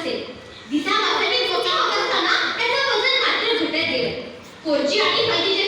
असेल दिशा वाजवी गोचा होत असताना त्याचं वजन मात्र घटत गेलं. कोरची आणि भाजी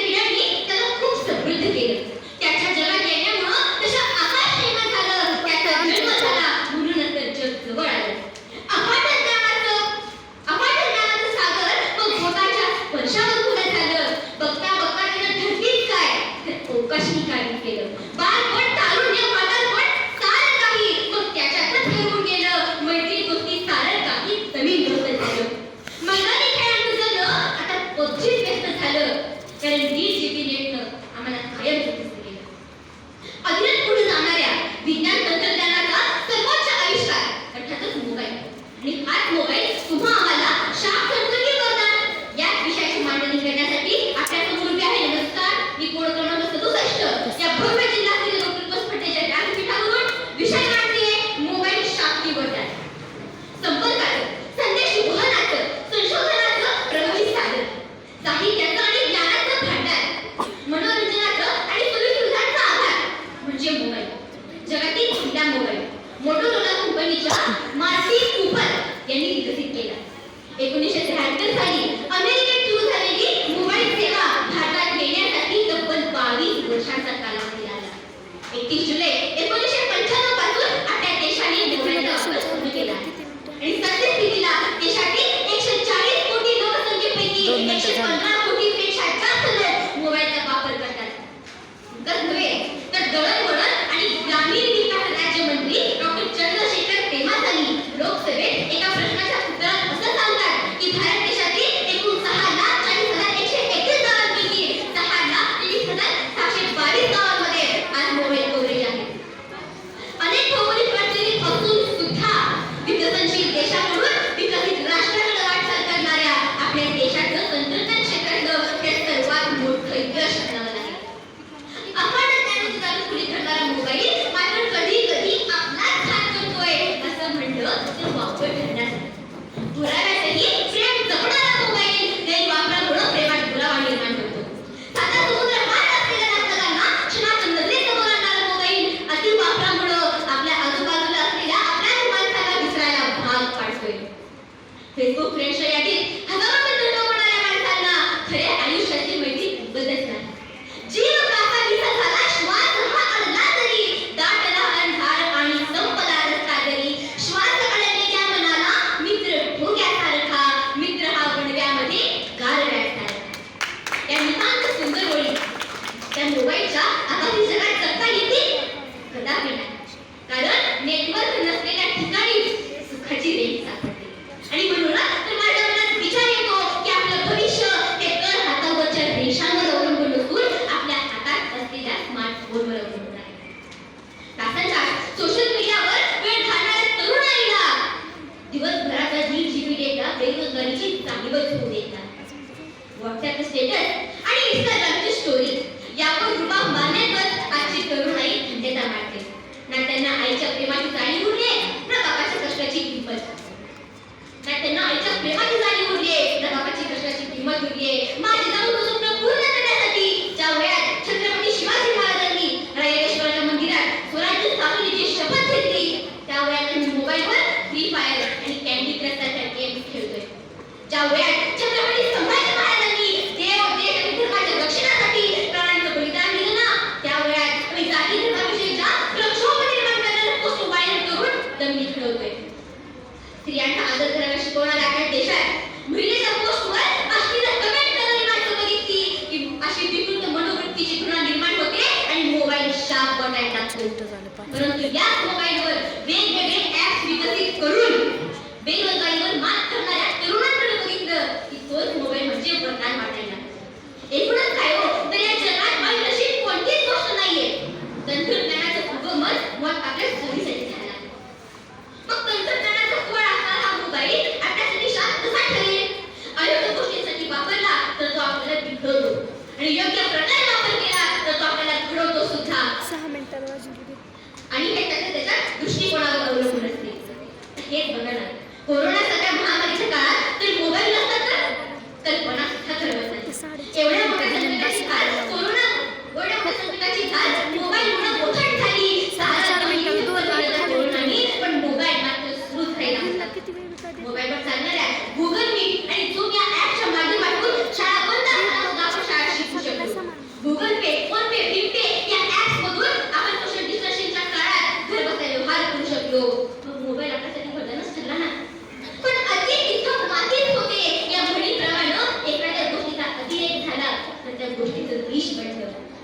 गोष्टीचं विष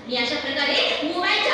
मी अशा प्रकारे मोबाईलच्या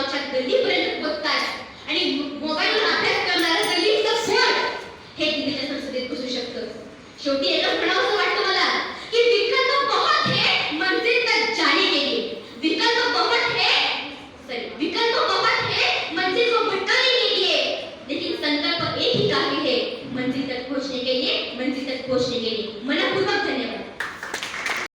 गावच्या गल्लीपर्यंत बघतात आणि मोबाईलवर अभ्यास करणारा फळ हे दिल्लीच्या संसदेत शेवटी एकच म्हणावं वाटतं मला की विकल्प बहुत है मंजिल म्हणजे तक जाने के लिए विकल्प बहुत हे सॉरी विकल्प बहुत हे मंजिल को भटकाने के लिए लेकिन संकल्प एक ही काफी है मंजिल तक पहुंचने के लिए मंजिल तक पहुंचने के लिए